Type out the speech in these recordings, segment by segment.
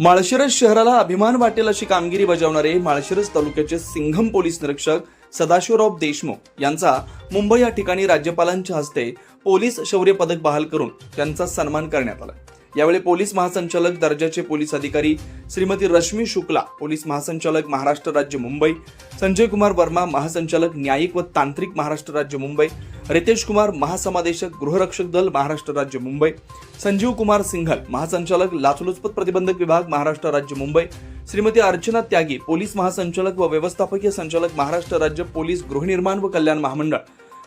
माळशिरस शहराला अभिमान वाटेल अशी कामगिरी बजावणारे माळशिरस तालुक्याचे सिंघम पोलीस निरीक्षक सदाशिवराव देशमुख यांचा मुंबई या ठिकाणी राज्यपालांच्या हस्ते पोलीस शौर्य पदक बहाल करून त्यांचा सन्मान करण्यात आला. यावेळी पोलीस महासंचालक दर्जाचे पोलीस अधिकारी श्रीमती रश्मी शुक्ला पोलीस महासंचालक महाराष्ट्र राज्य मुंबई संजय कुमार वर्मा महासंचालक न्यायिक व तांत्रिक महाराष्ट्र राज्य मुंबई रितेश कुमार महासमादेशक गृहरक्षक दल महाराष्ट्र राज्य मुंबई. संजीव कुमार सिंघल महासंचालक लाचलुचपत प्रतिबंधक विभाग महाराष्ट्र राज्य मुंबई. श्रीमती अर्चना त्यागी पोलीस महासंचालक व व्यवस्थापकीय संचालक महाराष्ट्र राज्य पोलीस गृहनिर्माण व कल्याण महामंडळ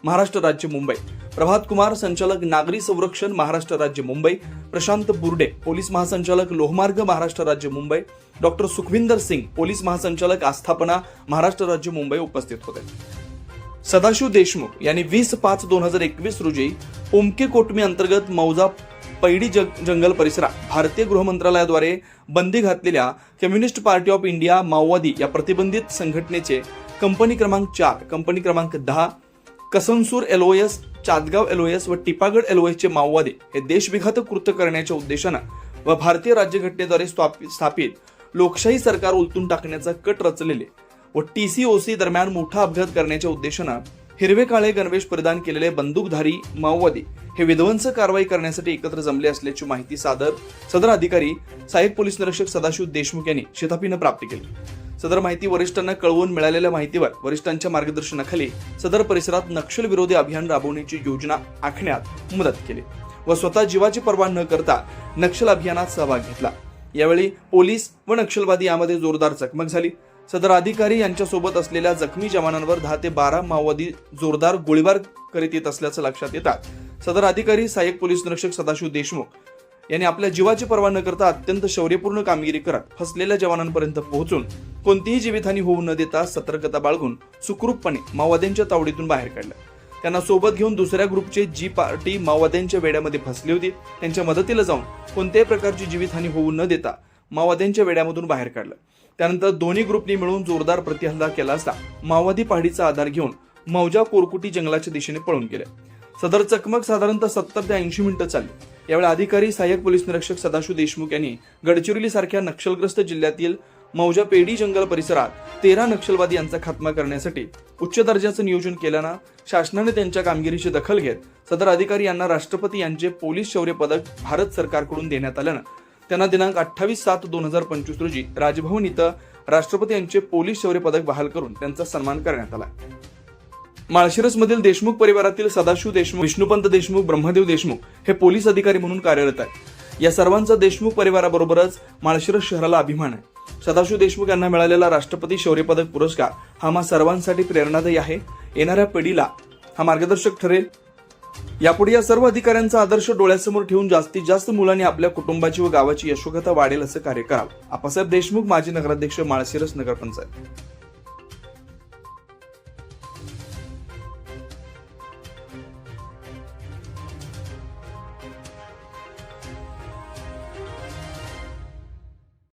महाराष्ट्र राज्य मुंबई. प्रभात कुमार संचालक नागरी संरक्षण महाराष्ट्र राज्य मुंबई. प्रशांत बुर्डे पोलीस महासंचालक लोहमार्ग महाराष्ट्र राज्य मुंबई. डॉक्टर सुखविंदर सिंग पोलीस महासंचालक आस्थापना महाराष्ट्र राज्य मुंबई उपस्थित होते. सदाशिव देशमुख यांनी वीस पाच दोन हजार एकवीस रोजी उमके कोटमी अंतर्गत मौजा पैडी जग जंगल परिसरात भारतीय गृहमंत्रालयाद्वारे बंदी घातलेल्या कम्युनिस्ट पार्टी ऑफ इंडिया माओवादी या प्रतिबंधित संघटनेचे कंपनी क्रमांक चार कंपनी क्रमांक दहा कसनसूर एलओएस चातगाव एलओएस व टिपागड एलओएसचे माओवादी हे देशविघातक कृत्य करण्याच्या उद्देशानं व भारतीय राज्यघटनेद्वारे स्थापित लोकशाही सरकार उलटून टाकण्याचा कट रचलेले व टी सी ओ सी दरम्यान मोठा अपघात करण्याच्या उद्देशानं हिरवे काळे गणवेश परिधान केलेले बंदूकधारी माओवादी हे विध्वंस कारवाई करण्यासाठी एकत्र जमले असल्याची माहिती सादर सदर अधिकारी सहाय्यक पोलीस निरीक्षक सदाशिव देशमुख यांनी शेतापीनं प्राप्त केली. सदर माहिती वरिष्ठांना कळवून मिळालेल्या माहितीवर वरिष्ठांच्या मार्गदर्शनाखाली सदर परिसरात नक्षल विरोधी अभियान राबवण्याची योजना आखण्यात मदत केली व स्वतः जीवाची पर्वा न करता नक्षल अभियानात सहभाग घेतला. यावेळी पोलीस व नक्षलवादी यामध्ये जोरदार चकमक झाली. सदर अधिकारी यांच्यासोबत असलेल्या जखमी जवानांवर दहा ते बारा माओवादी जोरदार गोळीबार करीत येत असल्याचं लक्षात येतात. सदर अधिकारी सहाय्यक पोलीस निरीक्षक सदाशिव देशमुख यांनी आपल्या जीवाची पर्वा न करता अत्यंत शौर्यपूर्ण कामगिरी करत फसलेल्या जवानांपर्यंत पोहोचून कोणतीही जीवितहानी होऊ न देता सतर्कता बाळगून सुखरूपपणे माओवाद्यांच्या तावडीतून बाहेर काढलं. त्यांना सोबत घेऊन दुसऱ्या ग्रुपचे जी पार्टी माओवाद्यांच्या वेड्यामध्ये फसली होती. त्यांच्या मदतीला जाऊन कोणत्याही प्रकारची जीवितहानी होऊ न देता माओवाद्यांच्या वेड्यामधून बाहेर काढलं. त्यानंतर दोन्ही ग्रुपनी मिळून जोरदार प्रतिहल्ला केला असता माओवादी पहाडीचा आधार घेऊन मौजा कोरकुटी जंगलाच्या दिशेने पळून गेले. सदर चकमक साधारणतः सत्तर ते ऐंशी मिनिटं चालली. यावेळी अधिकारी सहाय्यक पोलीस निरीक्षक सदाशिव देशमुख यांनी गडचिरोली सारख्या नक्षलग्रस्त जिल्ह्यातील मौजा पेडी जंगल परिसरात तेरा नक्षलवादी यांचा खात्मा करण्यासाठी उच्च दर्जाचं नियोजन केल्यानं शासनाने त्यांच्या कामगिरीची दखल घेत सदर अधिकारी यांना राष्ट्रपती यांचे पोलीस शौर्य पदक भारत सरकारकडून देण्यात आल्यानं त्यांना दिनांक अठ्ठावीस सात दोन हजार पंचवीस रोजी राजभवन इथं राष्ट्रपती यांचे पोलीस शौर्य पदक बहाल करून त्यांचा सन्मान करण्यात आला. माळशिरसमधील देशमुख परिवारातील सदाशिव देशमुख विष्णुपंत देशमुख ब्रह्मदेव देशमुख हे पोलीस अधिकारी म्हणून कार्यरत आहेत. या सर्वांचा देशमुख परिवाराबरोबरच माळशिरस शहराला अभिमान आहे. सदाशिव देशमुख यांना मिळालेला राष्ट्रपती शौर्य पदक पुरस्कार हा मा सर्वांसाठी प्रेरणादायी आहे. येणाऱ्या पिढीला हा मार्गदर्शक ठरेल. यापुढे या सर्व अधिकाऱ्यांचा आदर्श डोळ्यासमोर ठेवून जास्तीत जास्त मुलांनी आपल्या कुटुंबाची व गावाची यशोगता वाढेल असं कार्य करावं. आपासाहेब देशमुख माजी नगराध्यक्ष माळशिरस नगरपंचायत.